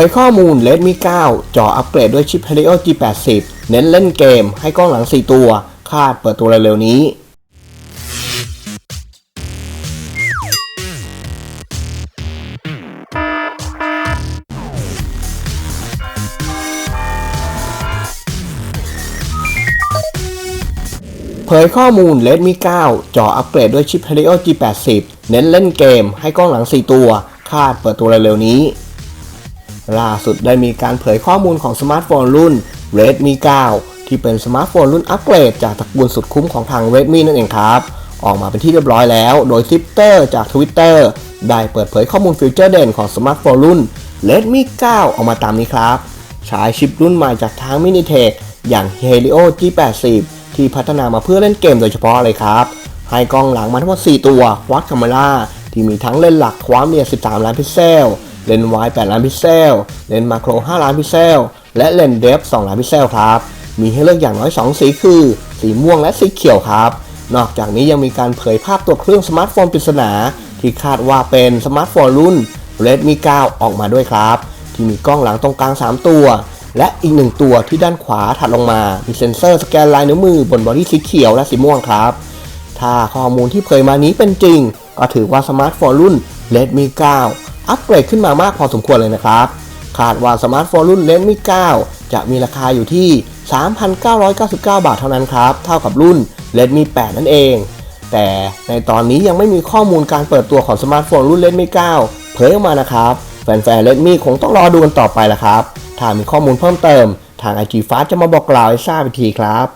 ยข้อมูล Redmi 9จออัปเกรดด้วยชิป Helio G80 เน้นเล่นเกม ให้กล้องหลัง 4 ตัว คาดเปิดตัวเร็วๆนี้เผยข้อมูล Redmi 9จออัปเกรดด้วยชิป Helio G80 เน้นเล่นเกม ให้กล้องหลัง 4 ตัว คาดเปิดตัวเร็วๆนี้ ล่าสุดได้มีการเผยข้อมูลของสมาร์ทโฟนรุ่น Redmi 9 ที่เป็นสมาร์ทโฟนรุ่นอัปเกรดจากตระกูลสุดคุ้มของทาง Redmi นั่นเองครับ ออกมาเป็นที่เรียบร้อยแล้ว โดย Twitter จาก Twitter ได้เปิดเผยข้อมูลฟีเจอร์เด่นของสมาร์ทโฟนรุ่น Redmi 9 ออกมาตามนี้ครับ ใช้ชิปรุ่นใหม่จากทาง Minitech อย่าง Helio G80 ที่พัฒนามาเพื่อเล่นเกมโดยเฉพาะเลยครับ ให้กล้องหลังมาทั้งหมด 4 ตัว วัดคาเมราที่มีทั้งเลนส์หลักความละเอียด 13 ล้านพิกเซล เลนส์วาย8ล้านพิกเซล เลนส์มาโคร 5 ล้านพิกเซล และเลนส์เดฟ 2 ล้านพิกเซลครับ มีให้เลือกอย่างน้อย 2 สีคือ สีม่วงและสีเขียวครับ นอกจากนี้ยังมีการเผยภาพตัวเครื่องสมาร์ทโฟนปริศนา ที่คาดว่าเป็นสมาร์ทโฟนรุ่น Redmi 9 ออกมาด้วยครับ ที่มีกล้องหลังตรงกลาง 3 ตัว และอีกหนึ่งตัวที่ด้านขวาถัดลงมา มีเซ็นเซอร์สแกนลายนิ้วมือบนบอดี้สีเขียวและสีม่วงครับ ถ้าข้อมูลที่เผยมานี้เป็นจริง ก็ถือว่าสมาร์ทโฟนรุ่น Redmi 9 อัปเกรดขึ้นมามากพอสมควรเลยนะครับ คาดว่าสมาร์ทโฟนรุ่น Redmi 9จะมีราคาอยู่ที่ 3,999 บาทเท่านั้นครับ เท่ากับรุ่น Redmi 8นั่นเอง แต่ในตอนนี้ยังไม่มีข้อมูลการเปิดตัวของสมาร์ทโฟนรุ่น Redmi 9เผยออกมานะครับ แฟนๆ Redmi คงต้องรอดูกันต่อไปละครับ ถ้ามีข้อมูลเพิ่มเติม ทาง IG f a s t จะมาบอกกล่าวให้ทราบอีกทีครับ